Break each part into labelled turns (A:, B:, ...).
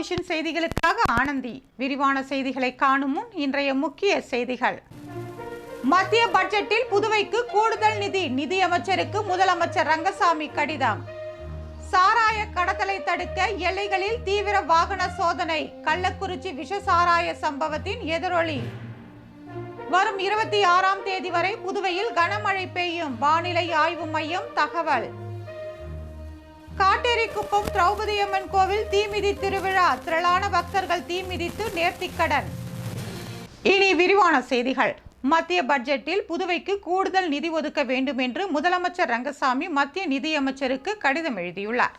A: vision செய்திகளுக்காக ஆனந்தி விரிவான செய்திகளை காணும் முன் இன்றைய முக்கிய செய்திகள் மத்திய பட்ஜெட்டில் புதுவைக்கு கூடுதல் நிதி நிதியமைச்சருக்கு முதலமைச்சர் ரங்கசாமி கடிதம் சாராய கடத்தலை தடுக்க எல்லைகளில் தீவிர வாகன சோதனை கள்ளக்குறிச்சி விஷ சாராய சம்பவத்தின் எதிரொலி வரும் இருபத்தி ஆறாம் தேதி வரை புதுவையில் கனமழை பெய்யும் வானிலை ஆய்வு மையம் தகவல் காட்டேரி குப்பம் திரௌபதியம்மன் கோவில் தீமிதி திருவிழா திரளான பக்தர்கள் தீமிதித்து நேர்த்திக்கடன் இனி விரிவான செய்திகள் மத்திய பட்ஜெட்டில் புதுவைக்கு கூடுதல் நிதி ஒதுக்க வேண்டும் என்று முதலமைச்சர் ரங்கசாமி மத்திய நிதியமைச்சருக்கு கடிதம் எழுதியுள்ளார்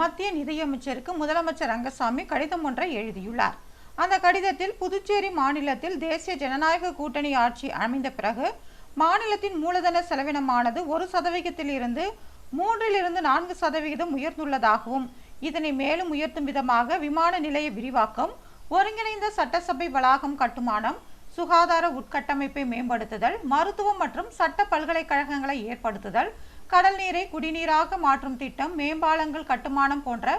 A: மத்திய நிதியமைச்சருக்கு முதலமைச்சர் ரங்கசாமி கடிதம் ஒன்றை எழுதியுள்ளார் அந்த கடிதத்தில் புதுச்சேரி மாநிலத்தில் தேசிய ஜனநாயக கூட்டணி ஆட்சி அமைந்த பிறகு மாநிலத்தின் மூலதன செலவினமானது ஒரு சதவிகிதத்தில் இருந்து மூன்றிலிருந்து நான்கு சதவிகிதம் உயர்ந்துள்ளதாகவும் இதனை மேலும் உயர்த்தும் விதமாக விமான நிலைய விரிவாக்கம் ஒருங்கிணைந்த சட்டசபை வளாகம் கட்டுமானம் சுகாதார உட்கட்டமைப்பை மேம்படுத்துதல் மருத்துவம் மற்றும் சட்ட பல்கலைக்கழகங்களை ஏற்படுத்துதல் கடல் நீரை குடிநீராக மாற்றும் திட்டம் மேம்பாலங்கள் கட்டுமானம் போன்ற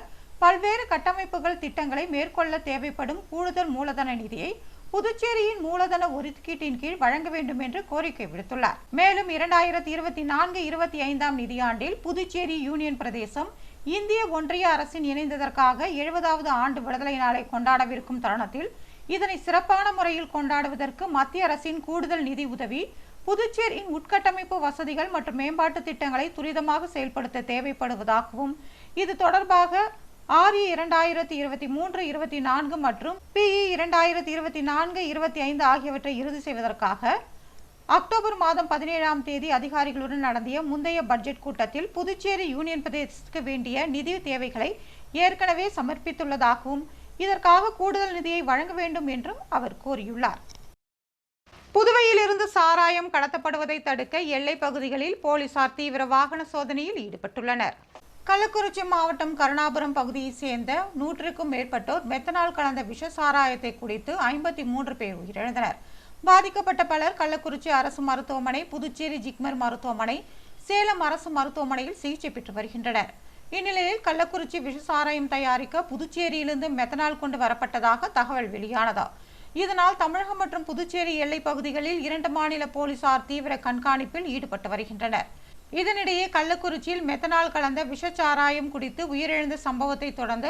A: பல்வேறு கட்டமைப்புகள் திட்டங்களை மேற்கொள்ள தேவைப்படும் கூடுதல் மூலதன நிதியை புதுச்சேரியின் மூலதன ஒதுக்கீட்டின் கீழ் வழங்க வேண்டும் என்று கோரிக்கை விடுத்துள்ளார் மேலும் இரண்டாயிரத்தி இருபத்தி நான்கு இருபத்தி ஐந்தாம் நிதியாண்டில் புதுச்சேரி யூனியன் பிரதேசம் இந்திய ஒன்றிய அரசின் இணைந்ததற்காக எழுபதாவது ஆண்டு விடுதலை நாளை கொண்டாடவிருக்கும் தருணத்தில் இதனை சிறப்பான முறையில் கொண்டாடுவதற்கு மத்திய அரசின் கூடுதல் நிதி உதவி புதுச்சேரியின் உட்கட்டமைப்பு வசதிகள் மற்றும் மேம்பாட்டு திட்டங்களை துரிதமாக செயல்படுத்த தேவைப்படுவதாகவும் இது தொடர்பாக ஆர்இ இரண்டாயிரத்தி இருபத்தி மூன்று இருபத்தி நான்கு மற்றும் பிஇ இரண்டாயிரத்தி இருபத்தி நான்கு இருபத்தி ஐந்து ஆகியவற்றை இறுதி செய்வதற்காக அக்டோபர் மாதம் பதினேழாம் தேதி அதிகாரிகளுடன் நடந்திய முந்தைய பட்ஜெட் கூட்டத்தில் புதுச்சேரி யூனியன் பிரதேசத்துக்கு வேண்டிய நிதி தேவைகளை ஏற்கனவே சமர்ப்பித்துள்ளதாகவும் இதற்காக கூடுதல் நிதியை வழங்க வேண்டும் என்றும் அவர் கூறியுள்ளார் புதுவையிலிருந்து சாராயம் கடத்தப்படுவதை தடுக்க எல்லைப் பகுதிகளில் போலீசார் தீவிர வாகன சோதனையில் ஈடுபட்டுள்ளனர் கள்ளக்குறிச்சி மாவட்டம் கருணாபுரம் பகுதியைச் சேர்ந்த நூற்றுக்கும் மேற்பட்டோர் மெத்தனால் கலந்த விஷ சாராயத்தை குடித்து ஐம்பத்தி மூன்று பேர் உயிரிழந்தனர் பாதிக்கப்பட்ட பலர் கள்ளக்குறிச்சி அரசு மருத்துவமனை புதுச்சேரி ஜிக்மர் மருத்துவமனை சேலம் அரசு மருத்துவமனையில் சிகிச்சை பெற்று வருகின்றனர் இந்நிலையில் கள்ளக்குறிச்சி விஷசாராயம் தயாரிக்க புதுச்சேரியிலிருந்து மெத்தனால் கொண்டு வரப்பட்டதாக தகவல் வெளியானதா இதனால் தமிழகம் மற்றும் புதுச்சேரி எல்லைப் பகுதிகளில் இரண்டு மாநில போலீசார் தீவிர கண்காணிப்பில் ஈடுபட்டு வருகின்றனர் இதனிடையே கள்ளக்குறிச்சியில் மெத்தனால் கலந்த விஷச்சாராயம் குடித்து உயிரிழந்த சம்பவத்தை தொடர்ந்து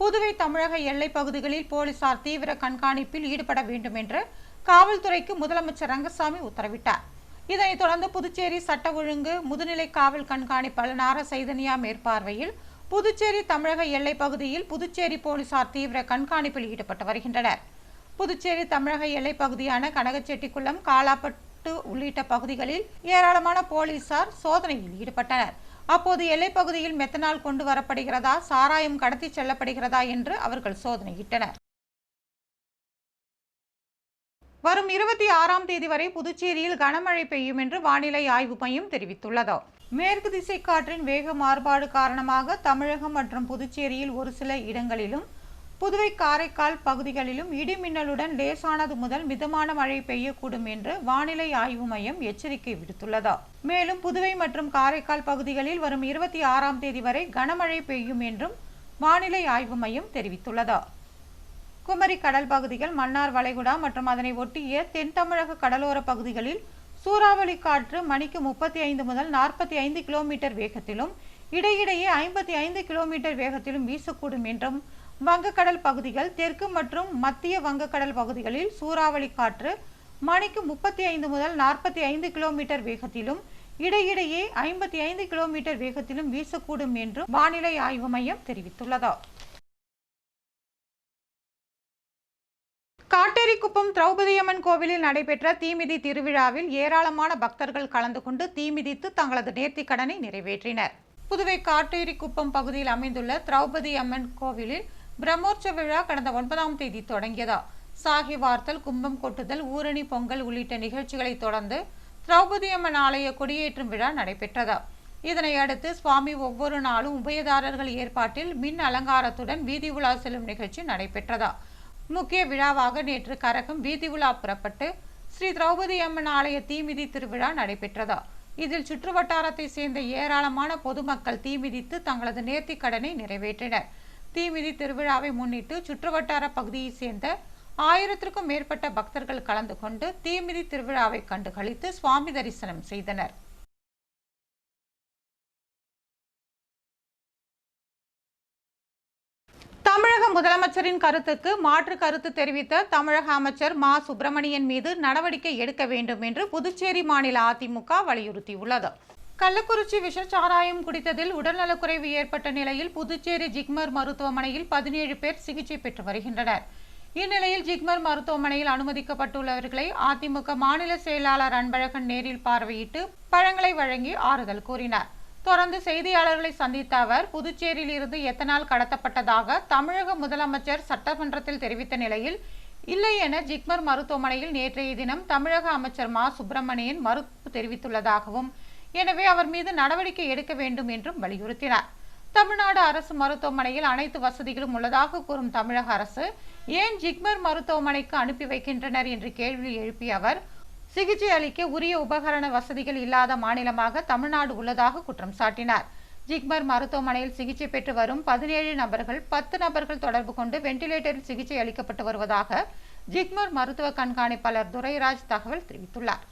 A: புதுவை தமிழக எல்லை பகுதிகளில் போலீசார் தீவிர கண்காணிப்பில் ஈடுபட வேண்டும் என்று காவல்துறைக்கு முதலமைச்சர் ரங்கசாமி உத்தரவிட்டார் இதனைத் தொடர்ந்து புதுச்சேரி சட்ட ஒழுங்கு முதுநிலை காவல் கண்காணிப்பாளர் நார சைதன்யா மேற்பார்வையில் புதுச்சேரி தமிழக எல்லை பகுதியில் புதுச்சேரி போலீசார் தீவிர கண்காணிப்பில் ஈடுபட்டு வருகின்றனர் புதுச்சேரி தமிழக எல்லை பகுதியான கனகச்செட்டிக்குளம் காலாப்பட் எட்டு உள்ளிட்ட பகுதிகளில் ஏராளமான போலீசார் சோதனையில் ஈடுபட்டனர் அப்போது எல்லைப்பகுதியில் மெத்தனால் கொண்டு வரப்படுகிறதா சாராயம் கடத்தி செல்லப்படுகிறதா என்று அவர்கள் சோதனையிட்டனர் வரும் இருபத்தி ஆறாம் தேதி வரை புதுச்சேரியில் கனமழை பெய்யும் என்று வானிலை ஆய்வு மையம் தெரிவித்துள்ளது மேற்கு திசை காற்றின் வேக மாறுபாடு காரணமாக தமிழகம் மற்றும் புதுச்சேரியில் ஒரு சில இடங்களிலும் புதுவை காரைக்கால் பகுதிகளிலும் இடிமின்னலுடன் லேசானது முதல் மிதமான மழை பெய்யக்கூடும் என்று வானிலை ஆய்வு மையம் எச்சரிக்கை விடுத்துள்ளதா மேலும் புதுவை மற்றும் காரைக்கால் பகுதிகளில் வரும் இருபத்தி ஆறாம் தேதி வரை கனமழை பெய்யும் என்றும் வானிலை ஆய்வு மையம் தெரிவித்துள்ளதா குமரி கடல் பகுதிகள் மன்னார் வளைகுடா மற்றும் அதனை ஒட்டிய தென் தமிழக கடலோர பகுதிகளில் சூறாவளி காற்று மணிக்கு முப்பத்தி ஐந்து முதல் நாற்பத்தி ஐந்து கிலோமீட்டர் வேகத்திலும் இடையிடையே ஐம்பத்தி ஐந்து கிலோமீட்டர் வேகத்திலும் வீசக்கூடும் என்றும் வங்கக்கடல் பகுதிகள் தெற்கு மற்றும் மத்திய வங்கக்கடல் பகுதிகளில் சூறாவளி காற்று மணிக்கு முப்பத்தி ஐந்து முதல் நாற்பத்தி ஐந்து கிலோமீட்டர் வேகத்திலும் இடையிடையே ஐம்பத்தி ஐந்து கிலோமீட்டர் வேகத்திலும் வீசக்கூடும் என்றும் வானிலை ஆய்வு மையம் தெரிவித்துள்ளது காட்டேரிக்குப்பம் திரௌபதியம்மன் கோவிலில் நடைபெற்ற தீமிதி திருவிழாவில் ஏராளமான பக்தர்கள் கலந்து கொண்டு தீமிதித்து தங்களது நேர்த்திக் கடனை நிறைவேற்றினர் புதுவை காட்டேரிக்குப்பம் பகுதியில் அமைந்துள்ள திரௌபதி அம்மன் கோவிலில் பிரம்மோற்சவ விழா கடந்த ஒன்பதாம் தேதி தொடங்கியதா சாகி வார்த்தல் கும்பம் கொட்டுதல் ஊரணி பொங்கல் உள்ளிட்ட நிகழ்ச்சிகளை தொடர்ந்து திரௌபதி அம்மன் ஆலய கொடியேற்றும் விழா நடைபெற்றதா இதனையடுத்து சுவாமி ஒவ்வொரு நாளும் உபயதாரர்கள் ஏற்பாட்டில் மின் அலங்காரத்துடன் வீதி உலா செல்லும் நிகழ்ச்சி நடைபெற்றதா முக்கிய விழாவாக நேற்று கரகம் வீதி உலா புறப்பட்டு ஸ்ரீ திரௌபதி அம்மன் ஆலய தீமிதி திருவிழா நடைபெற்றதா இதில் சுற்றுவட்டாரத்தை சேர்ந்த ஏராளமான பொதுமக்கள் தீமிதித்து தங்களது நேர்த்திக் கடனை நிறைவேற்றினர் தீமிதி திருவிழாவை முன்னிட்டு சுற்றுவட்டார பகுதியைச் சேர்ந்த ஆயிரத்திற்கும் மேற்பட்ட பக்தர்கள் கலந்து கொண்டு தீமிதி திருவிழாவை கண்டுகளித்து சுவாமி தரிசனம் செய்தனர் தமிழக முதலமைச்சரின் கருத்துக்கு மாற்று கருத்து தெரிவித்த தமிழக அமைச்சர் மா சுப்பிரமணியன் மீது நடவடிக்கை எடுக்க வேண்டும் என்று புதுச்சேரி மாநில அதிமுக வலியுறுத்தியுள்ளது கள்ளக்குறிச்சி விஷச்சாராயம் குடித்ததில் உடல்நலக்குறைவு ஏற்பட்ட நிலையில் புதுச்சேரி ஜிக்மர் மருத்துவமனையில் பதினேழு பேர் சிகிச்சை பெற்று வருகின்றனர் இந்நிலையில் ஜிக்மர் மருத்துவமனையில் அனுமதிக்கப்பட்டுள்ளவர்களை அதிமுக மாநில செயலாளர் அன்பழகன் நேரில் பார்வையிட்டு பழங்களை வழங்கி ஆறுதல் கூறினார் தொடர்ந்து செய்தியாளர்களை சந்தித்த அவர் புதுச்சேரியில் இருந்து எத்தனால் கடத்தப்பட்டதாக தமிழக முதலமைச்சர் சட்டமன்றத்தில் தெரிவித்த நிலையில் இல்லை என ஜிக்மர் மருத்துவமனையில் நேற்றைய தினம் தமிழக அமைச்சர் மா சுப்பிரமணியன் மறுப்பு தெரிவித்துள்ளதாகவும் எனவே அவர் மீது நடவடிக்கை எடுக்க வேண்டும் என்றும் வலியுறுத்தினார் தமிழ்நாடு அரசு மருத்துவமனையில் அனைத்து வசதிகளும் உள்ளதாக கூறும் தமிழக அரசு ஏன் ஜிக்மர் மருத்துவமனைக்கு அனுப்பி வைக்கின்றனர் என்று கேள்வி எழுப்பிய அவர் சிகிச்சை அளிக்க உரிய உபகரண வசதிகள் இல்லாத மாநிலமாக தமிழ்நாடு உள்ளதாக குற்றம் சாட்டினார் ஜிக்மர் மருத்துவமனையில் சிகிச்சை பெற்று வரும் பதினேழு நபர்கள் பத்து நபர்கள் தொடர்பு கொண்டு வெண்டிலேட்டரில் சிகிச்சை அளிக்கப்பட்டு வருவதாக ஜிக்மர் மருத்துவ கண்காணிப்பாளர் துரைராஜ் தகவல் தெரிவித்துள்ளார்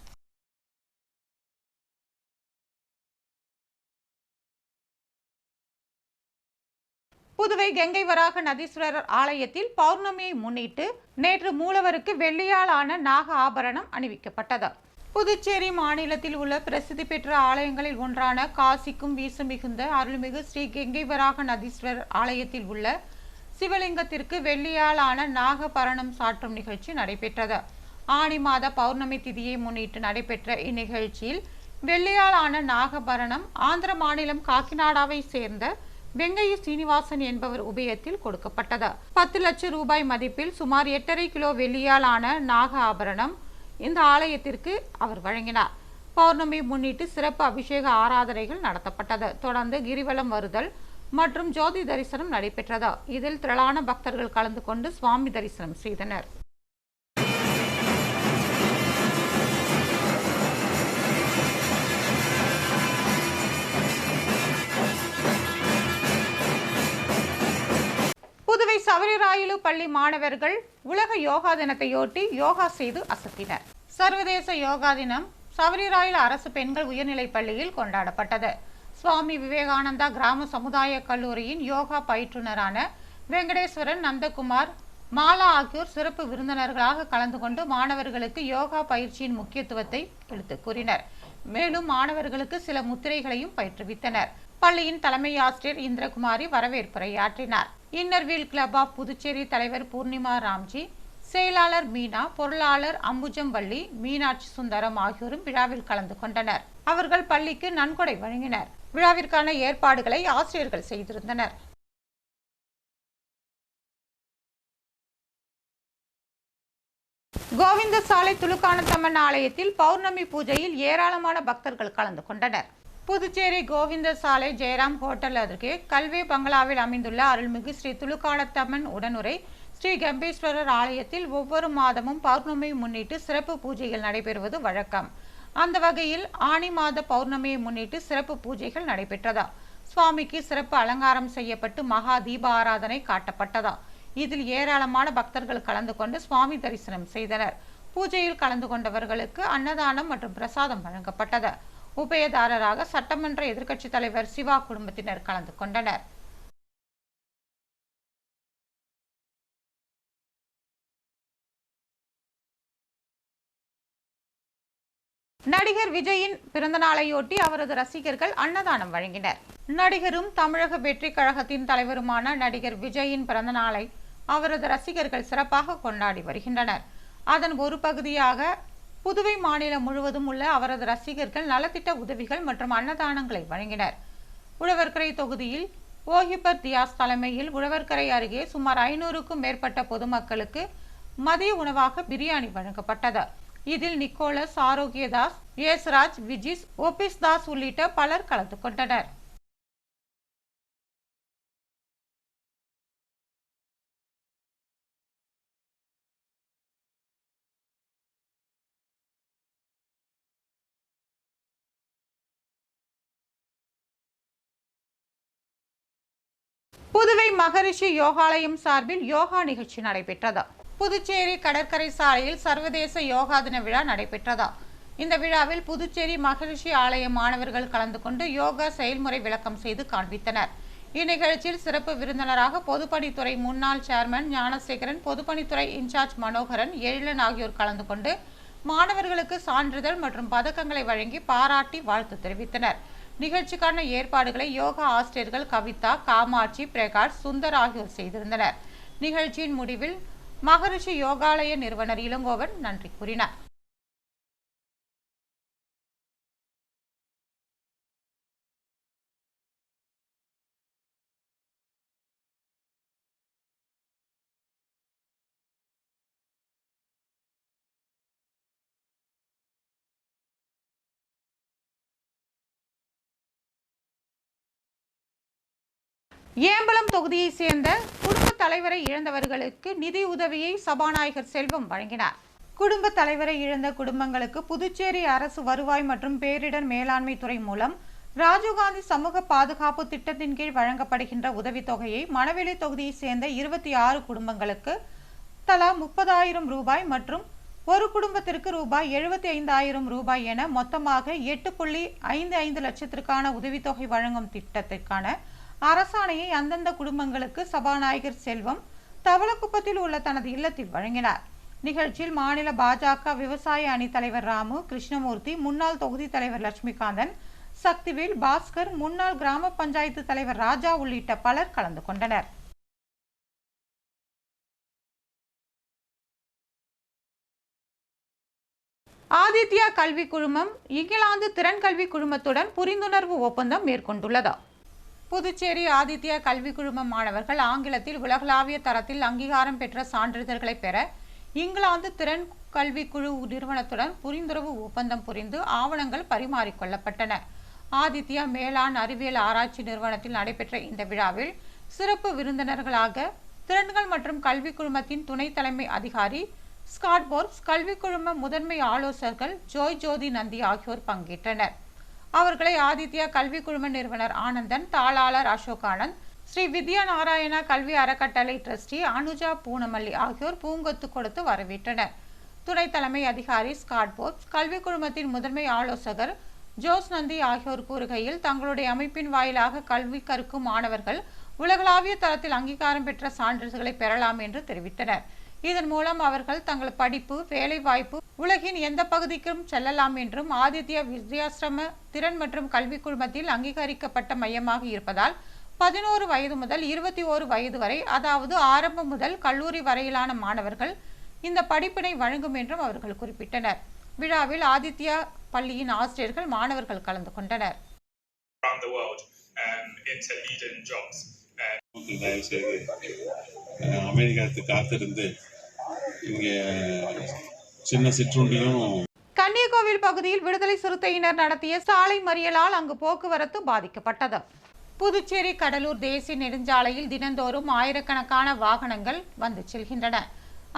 A: புதுவை கங்கை வராக நதீஸ்வரர் ஆலயத்தில் பௌர்ணமியை முன்னிட்டு நேற்று மூலவருக்கு வெள்ளியாலான நாக ஆபரணம் அணிவிக்கப்பட்டது புதுச்சேரி மாநிலத்தில் உள்ள பிரசித்தி பெற்ற ஆலயங்களில் ஒன்றான காசிக்கும் வீசு மிகுந்த அருள்மிகு ஸ்ரீ கெங்கை வராக நதீஸ்வரர் ஆலயத்தில் உள்ள சிவலிங்கத்திற்கு வெள்ளியாலான நாகபரணம் சாற்றும் நிகழ்ச்சி நடைபெற்றது ஆணி மாத பௌர்ணமி திதியை முன்னிட்டு நடைபெற்ற இந்நிகழ்ச்சியில் வெள்ளியாலான நாகபரணம் ஆந்திர மாநிலம் காக்கிநாடாவை சேர்ந்த வெங்கைய சீனிவாசன் என்பவர் உபயத்தில் கொடுக்கப்பட்டது பத்து லட்சம் ரூபாய் மதிப்பில் சுமார் எட்டரை கிலோ வெள்ளியால் ஆன நாக ஆபரணம் இந்த ஆலயத்திற்கு அவர் வழங்கினார் பௌர்ணமி முன்னிட்டு சிறப்பு அபிஷேக ஆராதனைகள் நடத்தப்பட்டது தொடர்ந்து கிரிவலம் வருதல் மற்றும் ஜோதி தரிசனம் நடைபெற்றது இதில் திரளான பக்தர்கள் கலந்து கொண்டு சுவாமி தரிசனம் செய்தனர் சவரிராயலு பள்ளி மாணவர்கள் உலக யோகா தினத்தையொட்டி யோகா செய்து அசத்தினர் சர்வதேச யோகா தினம் சவரிராயல் அரசு பெண்கள் உயர்நிலைப் பள்ளியில் கொண்டாடப்பட்டது சுவாமி விவேகானந்தா கிராம சமுதாய கல்லூரியின் யோகா பயிற்றுனரான வெங்கடேஸ்வரன் நந்தகுமார் மாலா ஆகியோர் சிறப்பு விருந்தினர்களாக கலந்து கொண்டு மாணவர்களுக்கு யோகா பயிற்சியின் முக்கியத்துவத்தை எடுத்து கூறினர் மேலும் மாணவர்களுக்கு சில முத்திரைகளையும் பயிற்றுவித்தனர் பள்ளியின் தலைமை ஆசிரியர் இந்திரகுமாரி வரவேற்புரை ஆற்றினார் இன்னர்வில் கிளப் ஆஃப் புதுச்சேரி தலைவர் பூர்ணிமா ராம்ஜி செயலாளர் மீனா பொருளாளர் அம்புஜம்பள்ளி மீனாட்சி சுந்தரம் ஆகியோரும் விழாவில் கலந்து கொண்டனர் அவர்கள் பள்ளிக்கு நன்கொடை வழங்கினர் விழாவிற்கான ஏற்பாடுகளை ஆசிரியர்கள் செய்திருந்தனர் கோவிந்த சாலை துலுக்கானத்தம்மன் ஆலயத்தில் பௌர்ணமி பூஜையில் ஏராளமான பக்தர்கள் கலந்து கொண்டனர் புதுச்சேரி கோவிந்த சாலை ஜெயராம் ஹோட்டல் அருகே கல்வி பங்களாவில் அமைந்துள்ள அருள்மிகு ஸ்ரீ துளுக்காலத்தம்மன் உடனுரை ஸ்ரீ கம்பீஸ்வரர் ஆலயத்தில் ஒவ்வொரு மாதமும் பௌர்ணமி முன்னிட்டு சிறப்பு பூஜைகள் நடைபெறுவது வழக்கம் அந்த வகையில் ஆணி மாத பௌர்ணமியை முன்னிட்டு சிறப்பு பூஜைகள் நடைபெற்றதா சுவாமிக்கு சிறப்பு அலங்காரம் செய்யப்பட்டு மகா தீப ஆராதனை காட்டப்பட்டதா இதில் ஏராளமான பக்தர்கள் கலந்து கொண்டு சுவாமி தரிசனம் செய்தனர் பூஜையில் கலந்து கொண்டவர்களுக்கு அன்னதானம் மற்றும் பிரசாதம் வழங்கப்பட்டது உபயதாரராக சட்டமன்ற எதிர்க்கட்சித் தலைவர் சிவா குடும்பத்தினர் கலந்து கொண்டனர் நடிகர் விஜயின் பிறந்த நாளையொட்டி அவரது ரசிகர்கள் அன்னதானம் வழங்கினர் நடிகரும் தமிழக வெற்றி கழகத்தின் தலைவருமான நடிகர் விஜயின் பிறந்த நாளை அவரது ரசிகர்கள் சிறப்பாக கொண்டாடி வருகின்றனர் அதன் ஒரு பகுதியாக புதுவை மாநிலம் முழுவதும் உள்ள அவரது ரசிகர்கள் நலத்திட்ட உதவிகள் மற்றும் அன்னதானங்களை வழங்கினர் உழவர்கரை தொகுதியில் ஓஹிபர் தியாஸ் தலைமையில் உழவர்கரை அருகே சுமார் ஐநூறுக்கும் மேற்பட்ட பொதுமக்களுக்கு மதிய உணவாக பிரியாணி வழங்கப்பட்டது இதில் நிக்கோலஸ் ஆரோக்கியதாஸ் ஏஸ்ராஜ் விஜிஸ் ஓபிஸ் தாஸ் உள்ளிட்ட பலர் கலந்து கொண்டனர் புதுவை மகரிஷி யோகாலயம் சார்பில் யோகா நிகழ்ச்சி நடைபெற்றது புதுச்சேரி கடற்கரை சாலையில் சர்வதேச யோகா தின விழா நடைபெற்றது இந்த விழாவில் புதுச்சேரி மகரிஷி ஆலய மாணவர்கள் கலந்து கொண்டு யோகா செயல்முறை விளக்கம் செய்து காண்பித்தனர் இந்நிகழ்ச்சியில் சிறப்பு விருந்தினராக பொதுப்பணித்துறை முன்னாள் சேர்மன் ஞானசேகரன் பொதுப்பணித்துறை இன்சார்ஜ் மனோகரன் எழிலன் ஆகியோர் கலந்து கொண்டு மாணவர்களுக்கு சான்றிதழ் மற்றும் பதக்கங்களை வழங்கி பாராட்டி வாழ்த்து தெரிவித்தனர் நிகழ்ச்சிக்கான ஏற்பாடுகளை யோகா ஆசிரியர்கள் கவிதா காமாட்சி பிரகாஷ் சுந்தர் ஆகியோர் செய்திருந்தனர் நிகழ்ச்சியின் முடிவில் மகரிஷி யோகாலய நிறுவனர் இளங்கோவன் நன்றி கூறினார் ஏம்பலம் தொகுதியைச் சேர்ந்த குடும்ப தலைவரை இழந்தவர்களுக்கு நிதி உதவியை சபாநாயகர் செல்வம் வழங்கினார் குடும்ப தலைவரை இழந்த குடும்பங்களுக்கு புதுச்சேரி அரசு வருவாய் மற்றும் பேரிடர் மேலாண்மை துறை மூலம் ராஜீவ்காந்தி சமூக பாதுகாப்பு திட்டத்தின் கீழ் வழங்கப்படுகின்ற உதவித்தொகையை மணவெளி தொகுதியைச் சேர்ந்த இருபத்தி ஆறு குடும்பங்களுக்கு தலா முப்பதாயிரம் ரூபாய் மற்றும் ஒரு குடும்பத்திற்கு ரூபாய் எழுபத்தி ஐந்தாயிரம் ரூபாய் என மொத்தமாக எட்டு புள்ளி ஐந்து ஐந்து லட்சத்திற்கான உதவித்தொகை வழங்கும் திட்டத்திற்கான அரசாணையை அந்தந்த குடும்பங்களுக்கு சபாநாயகர் செல்வம் தவளக்குப்பத்தில் உள்ள தனது இல்லத்தில் வழங்கினார் நிகழ்ச்சியில் மாநில பாஜக விவசாய அணி தலைவர் ராமு கிருஷ்ணமூர்த்தி முன்னாள் தொகுதி தலைவர் லட்சுமிகாந்தன் சக்திவேல் பாஸ்கர் முன்னாள் கிராம பஞ்சாயத்து தலைவர் ராஜா உள்ளிட்ட பலர் கலந்து கொண்டனர் ஆதித்யா கல்வி குழுமம் இங்கிலாந்து திறன் கல்வி குழுமத்துடன் புரிந்துணர்வு ஒப்பந்தம் மேற்கொண்டுள்ளதா புதுச்சேரி ஆதித்யா கல்வி குழும மாணவர்கள் ஆங்கிலத்தில் உலகளாவிய தரத்தில் அங்கீகாரம் பெற்ற சான்றிதழ்களை பெற இங்கிலாந்து திறன் கல்விக்குழு நிறுவனத்துடன் புரிந்துறவு ஒப்பந்தம் புரிந்து ஆவணங்கள் பரிமாறிக்கொள்ளப்பட்டன ஆதித்யா மேலாண் அறிவியல் ஆராய்ச்சி நிறுவனத்தில் நடைபெற்ற இந்த விழாவில் சிறப்பு விருந்தினர்களாக திறன்கள் மற்றும் கல்வி குழுமத்தின் துணை தலைமை அதிகாரி ஸ்காட்போர்ஸ் கல்வி குழும முதன்மை ஆலோசகர்கள் ஜோய் ஜோதி நந்தி ஆகியோர் பங்கேற்றனர் அவர்களை ஆதித்யா கல்வி குழும நிறுவனர் ஆனந்தன் தாளாளர் அசோக் ஆனந்த் ஸ்ரீ வித்யா நாராயணா கல்வி அறக்கட்டளை டிரஸ்டி அனுஜா பூனமல்லி ஆகியோர் பூங்கொத்து கொடுத்து வரவேற்றனர் துணை தலைமை அதிகாரி ஸ்காட் போப்ஸ் கல்வி குழுமத்தின் முதன்மை ஆலோசகர் ஜோஸ் நந்தி ஆகியோர் கூறுகையில் தங்களுடைய அமைப்பின் வாயிலாக கல்வி கற்கும் மாணவர்கள் உலகளாவிய தரத்தில் அங்கீகாரம் பெற்ற சான்றிதழ்களை பெறலாம் என்று தெரிவித்தனர் இதன் மூலம் அவர்கள் தங்கள் படிப்பு வேலைவாய்ப்பு உலகின் எந்த பகுதிக்கும் செல்லலாம் என்றும் ஆதித்ய வித்யாசிரம திறன் மற்றும் கல்வி குழுமத்தில் அங்கீகரிக்கப்பட்ட மையமாக இருப்பதால் பதினோரு வயது முதல் இருபத்தி ஓரு வயது வரை அதாவது ஆரம்பம் முதல் கல்லூரி வரையிலான மாணவர்கள் இந்த படிப்பினை வழங்கும் என்றும் அவர்கள் குறிப்பிட்டனர் விழாவில் ஆதித்யா பள்ளியின் ஆசிரியர்கள் மாணவர்கள் கலந்து கொண்டனர் um, um, அமெரிக்காத்து காத்திருந்து சின்ன சிற்றுண்டியும் கன்னியகோவில் பகுதியில் விடுதலை சிறுத்தையினர் நடத்திய சாலை மறியலால் அங்கு போக்குவரத்து பாதிக்கப்பட்டது புதுச்சேரி கடலூர் தேசிய நெடுஞ்சாலையில் தினந்தோறும் ஆயிரக்கணக்கான வாகனங்கள் வந்து செல்கின்றன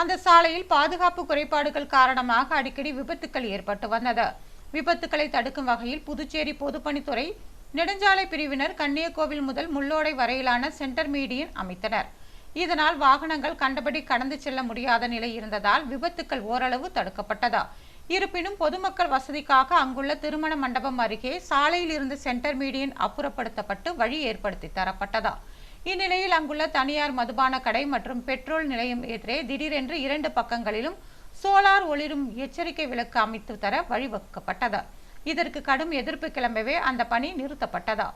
A: அந்த சாலையில் பாதுகாப்பு குறைபாடுகள் காரணமாக அடிக்கடி விபத்துக்கள் ஏற்பட்டு வந்தது விபத்துக்களை தடுக்கும் வகையில் புதுச்சேரி பொதுப்பணித்துறை நெடுஞ்சாலை பிரிவினர் கன்னியகோவில் முதல் முள்ளோடை வரையிலான சென்டர் மீடியன் அமைத்தனர் இதனால் வாகனங்கள் கண்டபடி கடந்து செல்ல முடியாத நிலை இருந்ததால் விபத்துக்கள் ஓரளவு தடுக்கப்பட்டதா இருப்பினும் பொதுமக்கள் வசதிக்காக அங்குள்ள திருமண மண்டபம் அருகே சாலையில் இருந்து சென்டர் மீடியன் அப்புறப்படுத்தப்பட்டு வழி ஏற்படுத்தி தரப்பட்டதா இந்நிலையில் அங்குள்ள தனியார் மதுபான கடை மற்றும் பெட்ரோல் நிலையம் எதிரே திடீரென்று இரண்டு பக்கங்களிலும் சோலார் ஒளிரும் எச்சரிக்கை விளக்கு அமைத்து தர வழிவகுக்கப்பட்டது இதற்கு கடும் எதிர்ப்பு கிளம்பவே அந்த பணி நிறுத்தப்பட்டதா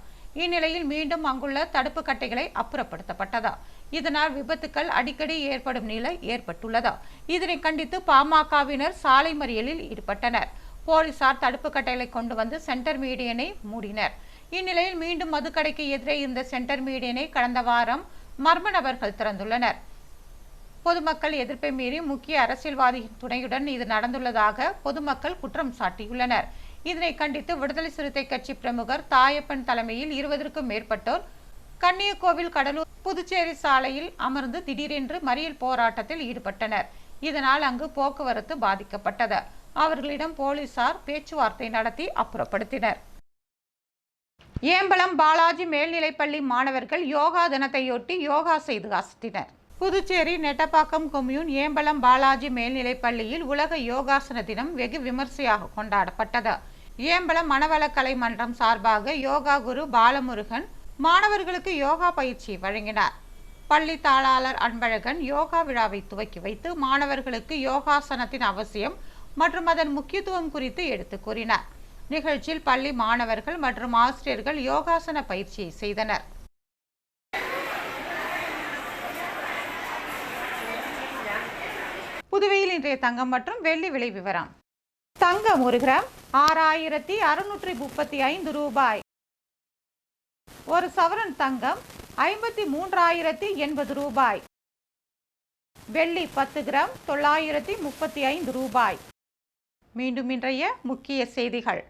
A: இந்நிலையில் மீண்டும் அங்குள்ள தடுப்பு கட்டைகளை அப்புறப்படுத்தப்பட்டதா இதனால் விபத்துக்கள் அடிக்கடி ஏற்படும் நிலை ஏற்பட்டுள்ளதா இதனை கண்டித்து பாமகவினர் சாலை மறியலில் ஈடுபட்டனர் போலீசார் தடுப்பு கட்டைகளை கொண்டு வந்து சென்டர் மீடியனை மூடினர் இந்நிலையில் மீண்டும் மதுக்கடைக்கு எதிரே இருந்த சென்டர் மீடியனை கடந்த வாரம் மர்ம நபர்கள் திறந்துள்ளனர் பொதுமக்கள் எதிர்ப்பை மீறி முக்கிய அரசியல்வாதியின் துணையுடன் இது நடந்துள்ளதாக பொதுமக்கள் குற்றம் சாட்டியுள்ளனர் இதனை கண்டித்து விடுதலை சிறுத்தை கட்சி பிரமுகர் தாயப்பன் தலைமையில் இருபதற்கும் மேற்பட்டோர் கன்னியக்கோவில் கடலூர் புதுச்சேரி சாலையில் அமர்ந்து திடீரென்று மறியல் போராட்டத்தில் ஈடுபட்டனர் இதனால் அங்கு போக்குவரத்து பாதிக்கப்பட்டது அவர்களிடம் போலீசார் பேச்சுவார்த்தை நடத்தி அப்புறப்படுத்தினர் ஏம்பலம் பாலாஜி மேல்நிலைப்பள்ளி மாணவர்கள் யோகா தினத்தையொட்டி யோகா செய்து அசத்தினர் புதுச்சேரி நெட்டப்பாக்கம் கொம்யூன் ஏம்பலம் பாலாஜி மேல்நிலைப்பள்ளியில் உலக யோகாசன தினம் வெகு விமர்சையாக கொண்டாடப்பட்டது ஏம்பலம் மனவளக்கலை மன்றம் சார்பாக யோகா குரு பாலமுருகன் மாணவர்களுக்கு யோகா பயிற்சி வழங்கினார் பள்ளி தாளாளர் அன்பழகன் யோகா விழாவை துவக்கி வைத்து மாணவர்களுக்கு யோகாசனத்தின் அவசியம் மற்றும் அதன் முக்கியத்துவம் குறித்து எடுத்து கூறினார் நிகழ்ச்சியில் பள்ளி மாணவர்கள் மற்றும் ஆசிரியர்கள் யோகாசன பயிற்சியை செய்தனர் புதுவையில் இன்றைய தங்கம் மற்றும் வெள்ளி விலை விவரம் தங்கம் ஒரு கிராம் ஆறாயிரத்தி அறுநூற்றி முப்பத்தி ஐந்து ரூபாய் ஒரு சவரன் தங்கம் ஐம்பத்தி மூன்றாயிரத்தி எண்பது ரூபாய் வெள்ளி பத்து கிராம் தொள்ளாயிரத்தி முப்பத்தி ஐந்து ரூபாய் மீண்டும் இன்றைய முக்கிய செய்திகள்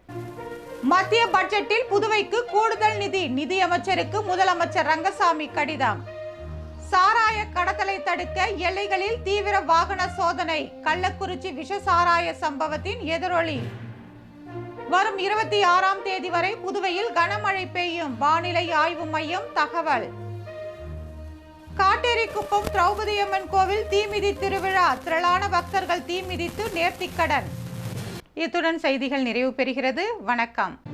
A: மத்திய பட்ஜெட்டில் புதுவைக்கு கூடுதல் நிதி நிதியமைச்சருக்கு முதலமைச்சர் ரங்கசாமி கடிதம் சாராய கடத்தலை தடுக்க எல்லைகளில் தீவிர வாகன சோதனை கள்ளக்குறிச்சி விஷ சாராய சம்பவத்தின் எதிரொலி வரும் இருபத்தி ஆறாம் தேதி வரை புதுவையில் கனமழை பெய்யும் வானிலை ஆய்வு மையம் தகவல் காட்டேரி குப்பம் திரௌபதியம்மன் கோவில் தீமிதி திருவிழா திரளான பக்தர்கள் தீமிதித்து நேர்த்திக்கடன் இத்துடன் செய்திகள் நிறைவு பெறுகிறது வணக்கம்